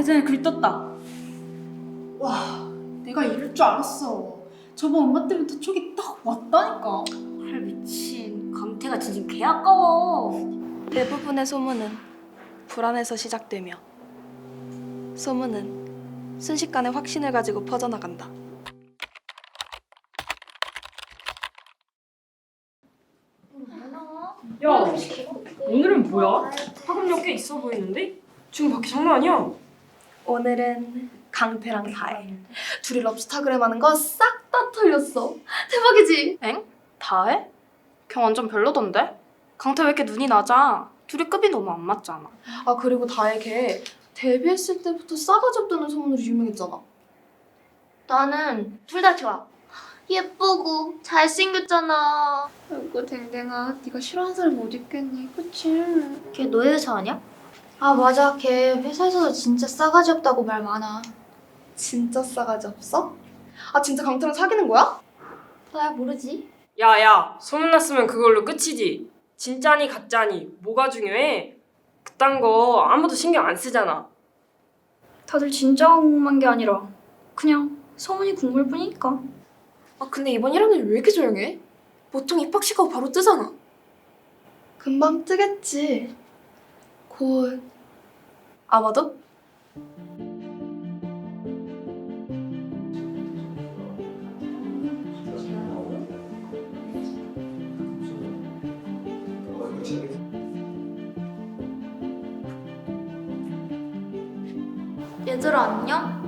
대전에 글 떴다 와, 내가 이럴 줄 알았어. 저번 엄마 때부터 촉이 딱 왔다니까. 헐 미친 강태가 진짜 개 아까워 대부분의 소문은 불안에서 시작되며 소문은 순식간에 확신을 가지고 퍼져나간다. 야, 오늘은 뭐야? 학업력 꽤 있어 보이는데? 지금 밖에 장난 아니야. 오늘은 강태랑 다혜 둘이 럽스타그램 하는 거 싹 다 털렸어. 대박이지? 엥? 다해? 걔 완전 별로던데? 강태 왜 이렇게 눈이 낮아? 둘이 급이 너무 안 맞잖아. 아 그리고 다혜 걔 데뷔했을 때부터 싸가지 없다는 소문으로 유명했잖아. 나는 둘 다 좋아. 예쁘고 잘생겼잖아. 아이고 댕댕아, 네가 싫어하는 사람 못 있겠니? 그치? 걔 회사 아니야? 아 맞아, 걔 회사에서도 진짜 싸가지 없다고 말 많아. 진짜 싸가지 없어? 아 진짜 강태랑 사귀는 거야? 나야 모르지. 야, 야, 소문났으면 그걸로 끝이지. 진짜니 가짜니 뭐가 중요해? 그딴 거 아무도 신경 안 쓰잖아. 다들 진짜 궁금한 게 아니라 그냥 소문이 국물 뿐이니까. 아 근데 이번 1학년 왜 이렇게 조용해? 보통 입학식 하고 바로 뜨잖아. 금방 뜨겠지. 곧 아마도? 얘들아 안녕?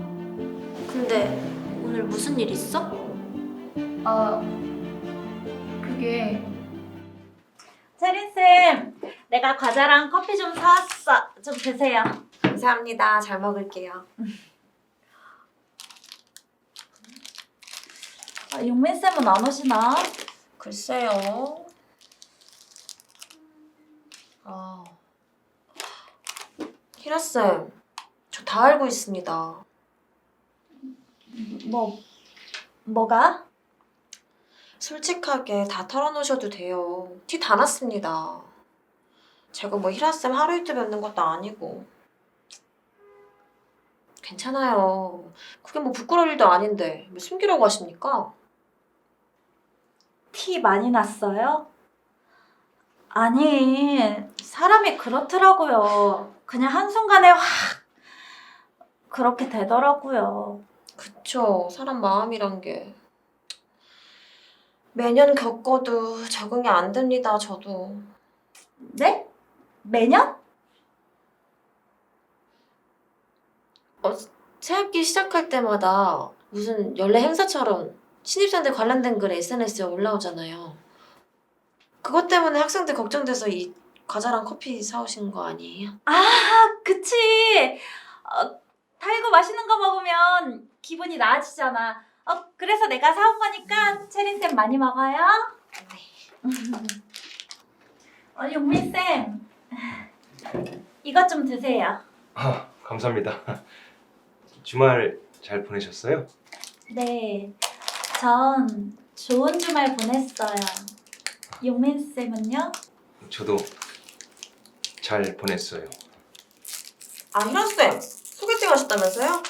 근데 오늘 무슨 일 있어? 아, 그게 세린쌤, 내가 과자랑 커피 좀 사왔어. 좀 드세요. 감사합니다. 잘 먹을게요. 아, 용민 쌤은 안 오시나? 글쎄요. 아. 히라쌤, 저 다 알고 있습니다. 뭐, 뭐가? 솔직하게 다 털어놓으셔도 돼요. 티 다 났습니다. 제가 뭐 히라 쌤 하루 이틀 뵙는 것도 아니고. 괜찮아요. 그게 뭐 부끄러울 일도 아닌데 왜 숨기려고 하십니까? 티 많이 났어요? 아니, 사람이 그렇더라고요. 그냥 한순간에 확 그렇게 되더라고요. 그쵸. 사람 마음이란 게. 매년 겪어도 적응이 안 됩니다, 저도. 네? 매년? 새학기 시작할 때마다 무슨 연례 행사처럼 신입생들 관련된 글 SNS에 올라오잖아요. 그것 때문에 학생들 걱정돼서 이 과자랑 커피 사오신 거 아니에요? 아, 그치. 어, 달고 맛있는 거 먹으면 기분이 나아지잖아. 어, 그래서 내가 사온 거니까 체린쌤 많이 먹어요. 어, 용민쌤. 이것 좀 드세요. 아, 감사합니다. 주말 잘 보내셨어요? 네. 전 좋은 주말 보냈어요. 용민 쌤은요? 저도 잘 보냈어요. 아, 희라쌤! 소개팅 하셨다면서요?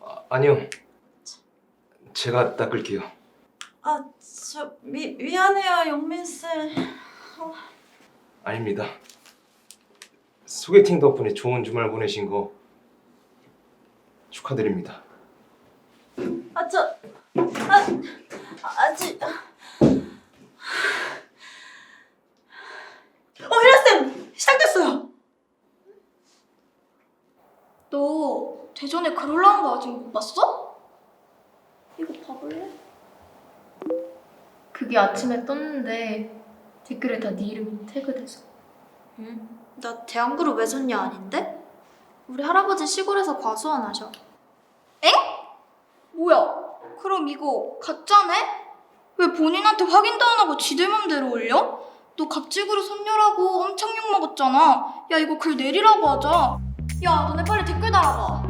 아, 아니요. 제가 닦을게요. 아, 저 미, 미안해요, 용민 쌤. 아닙니다. 소개팅 덕분에 좋은 주말 보내신 거 축하드립니다. 아, 저, 아, 아직. 어, 히라쌤! 시작됐어요! 너 대전에 글 올라온 거 아직 못 봤어? 이거 봐볼래? 그게 아침에 떴는데 댓글에 다 네 이름이 태그돼서 응. 나 대한그룹 외손녀 아닌데? 우리 할아버지 시골에서 과수원 하셔. 엥? 뭐야? 그럼 이거 가짜네? 왜 본인한테 확인도 안 하고 지들 맘대로 올려? 너 갑질그룹 손녀라고 엄청 욕 먹었잖아. 야 이거 글 내리라고 하자. 야 너네 빨리 댓글 달아봐.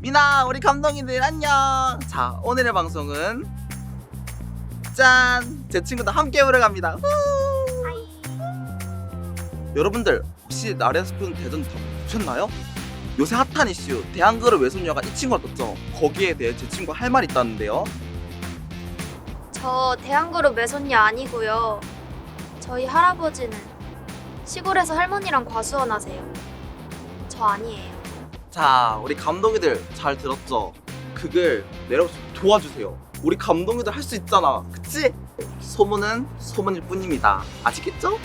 미나 우리 감독님들 안녕 자 오늘의 방송은 짠 제 친구들 함께 보러 갑니다 후! 여러분들 혹시 나래스푼 대전 다 보셨나요? 요새 핫한 이슈 대한그룹 외손녀가 이 친구가 떴죠 거기에 대해 제 친구가 할 말이 있다는데요 저 대한그룹 외손녀 아니고요. 저희 할아버지는 시골에서 할머니랑 과수원 하세요. 저 아니에요. 자 우리 감독이들 잘 들었죠? 그걸 내려서 도와주세요 우리 감독이들 할 수 있잖아 그치? 소문은 소문일 뿐입니다 아시겠죠?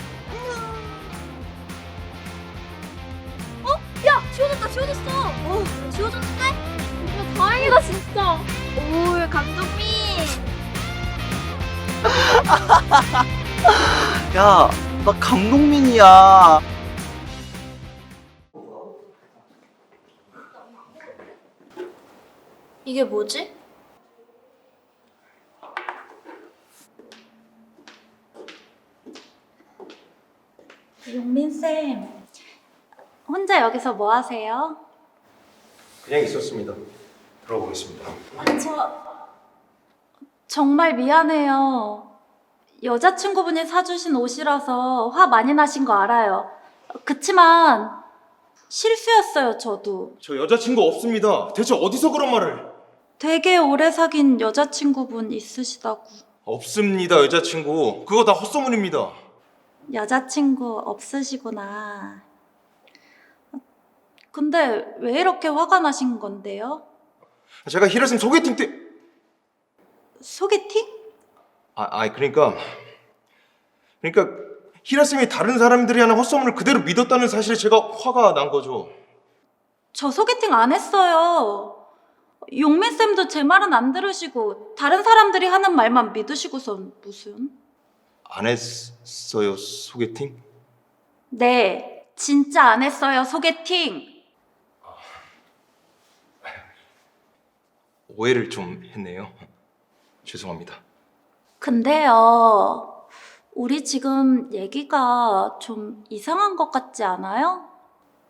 야 지워졌다 지워졌어. 어 지워졌는데? 야 다행이다 진짜. 오 감독님. 야, 나 감독민이야. 이게 뭐지? 용민 쌤, 혼자 여기서 뭐 하세요? 그냥 있었습니다. 들어보겠습니다. 저 정말 미안해요. 여자친구분이 사주신 옷이라서 화 많이 나신 거 알아요. 그치만 실수였어요, 저도. 저 여자친구 없습니다. 대체 어디서 그런 말을? 되게 오래 사귄 여자친구분 있으시다고. 없습니다, 여자친구. 그거 다 헛소문입니다. 여자친구 없으시구나. 근데 왜 이렇게 화가 나신 건데요? 제가 히라쌤 소개팅 때 소개팅? 아, 아니 그러니까 그러니까 히라쌤이 다른 사람들이 하는 헛소문을 그대로 믿었다는 사실에 제가 화가 난 거죠. 저 소개팅 안 했어요. 용민 쌤도 제 말은 안 들으시고 다른 사람들이 하는 말만 믿으시고선 무슨? 안 했어요, 소개팅? 네, 진짜 안 했어요 소개팅. 오해를 좀 했네요. 죄송합니다. 근데요, 우리 지금 얘기가 좀 이상한 것 같지 않아요?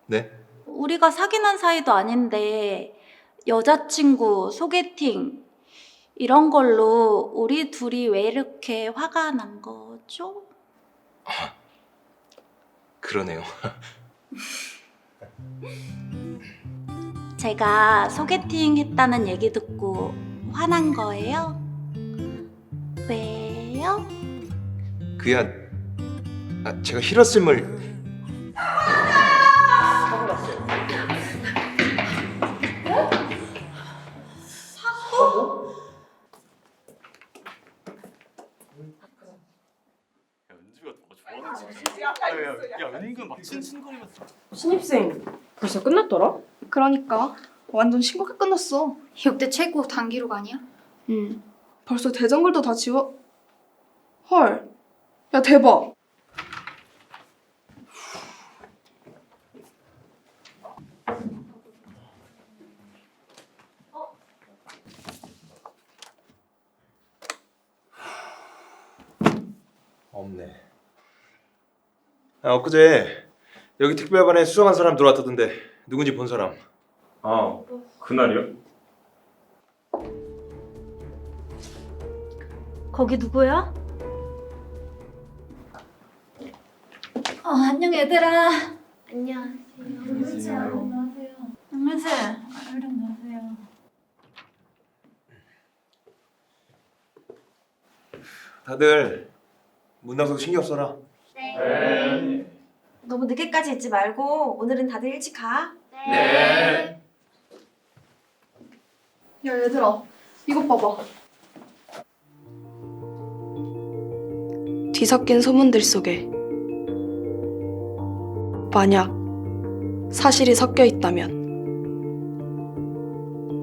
네? 우리가 사귀는 사이도 아닌데 여자친구, 소개팅 이런 걸로 우리 둘이 왜 이렇게 화가 난 거죠? 그러네요. 제가 소개팅 했다는 얘기 듣고 화난 거예요? 왜요? 그야 아, 제가 히라쌤을 신입생 벌써 끝났더라? 그러니까 완전 심각하게 끝났어. 역대 최고 단기록 아니야? 응. 벌써 대전글도 다 지워. 헐. 야 대박. 없네. 아, 엊그제 여기 특별반에 수상한 사람 들어왔다던데 누군지 본 사람? 아, 그날이요? 거기 누구야? 어, 안녕 얘들아. 안녕하세요. 영민쌤, 얼른 나세요. 다들 문방석 신경 써라. 너무 늦게까지 있지 말고 오늘은 다들 일찍 가. 네. 야 얘들아 이것 봐봐. 뒤섞인 소문들 속에 만약 사실이 섞여 있다면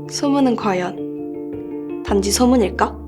소문은 과연 단지 소문일까?